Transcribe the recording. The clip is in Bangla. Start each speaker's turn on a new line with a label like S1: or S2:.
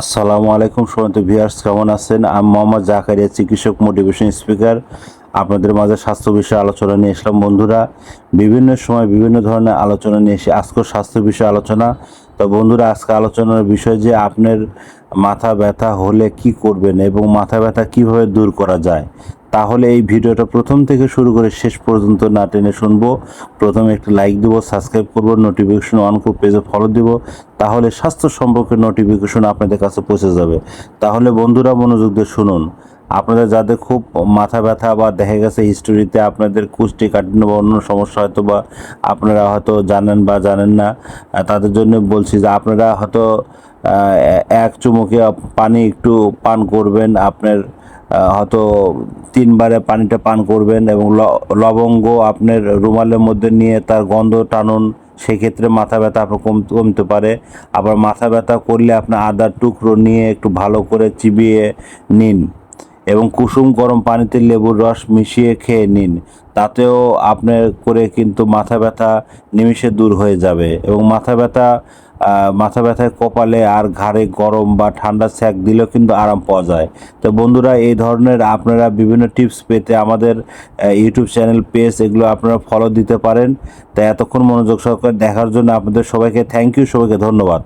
S1: আসসালামু আলাইকুম সমস্ত ভিউয়ার্স, কেমন আছেন? আমি মোহাম্মদ জাকারিয়া, চিকিৎসক মোটিভেশন স্পিকার। আপনাদের মাঝে স্বাস্থ্য বিষয়ে আলোচনা নিয়ে এসলাম বন্ধুরা, বিভিন্ন সময় বিভিন্ন ধরনের আলোচনা নিয়ে এসে আজকের স্বাস্থ্য বিষয়ে আলোচনা। তো বন্ধুরা, আজকে আলোচনার বিষয় যে আপনার মাথা ব্যথা হলে কি করবেন এবং মাথা ব্যথা কীভাবে দূর করা যায়, তাহলে এই ভিডিওটা প্রথম থেকে শুরু করে শেষ পর্যন্ত না টেনে শুনব। প্রথমে একটি লাইক দেবো সাবস্ক্রাইব করব নোটিফিকেশন অন করে পেজে ফলো দিব। তাহলে স্বাস্থ্য সম্পর্কে নোটিফিকেশন আপনাদের কাছে পৌঁছে যাবে। তাহলে বন্ধুরা মনোযোগ দিয়ে শুনুন। আপনাদের যাদের খুব মাথা ব্যথা বা দেখা গেছে হিস্টোরিতে আপনাদের কুষ্টি কাঠিন্য বা অন্য সমস্যা হয়তো বা আপনারা হয়তো জানেন বা জানেন না তাদের জন্য বলছি যে আপনারা হয়তো এক চুমুকে পানি একটু পান করবেন, আপনার হয়তো তিনবারে পানিটা পান করবেন এবং লবঙ্গ আপনার রুমালের মধ্যে নিয়ে তার গন্ধ টানুন সেক্ষেত্রে মাথা ব্যথা আপনার কম কমতে পারে। আবার মাথা ব্যথা করলে আপনার আদার টুকরো নিয়ে একটু ভালো করে চিবিয়ে নিন। এবং কুসুম গরম পানিতে লেবুর রস মিশিয়ে খেয়ে নিন। তাতেও আপনার করে কিন্তু মাথা ব্যথা নিমিষে দূর হয়ে যাবে এবং মাথা ব্যথা মাথা ব্যথায় কপালে আর ঘাড়ে গরম বা ঠান্ডা স্যাক দিলেও কিন্তু আরাম পাওয়া যায়। তো বন্ধুরা, এই ধরনের আপনারা বিভিন্ন টিপস পেতে আমাদের ইউটিউব চ্যানেল পেজ, এগুলো আপনারা ফলো দিতে পারেন। তাই এতক্ষণ মনোযোগ সহকারে দেখার জন্য আপনাদের সবাইকে থ্যাংক ইউ সবাইকে ধন্যবাদ।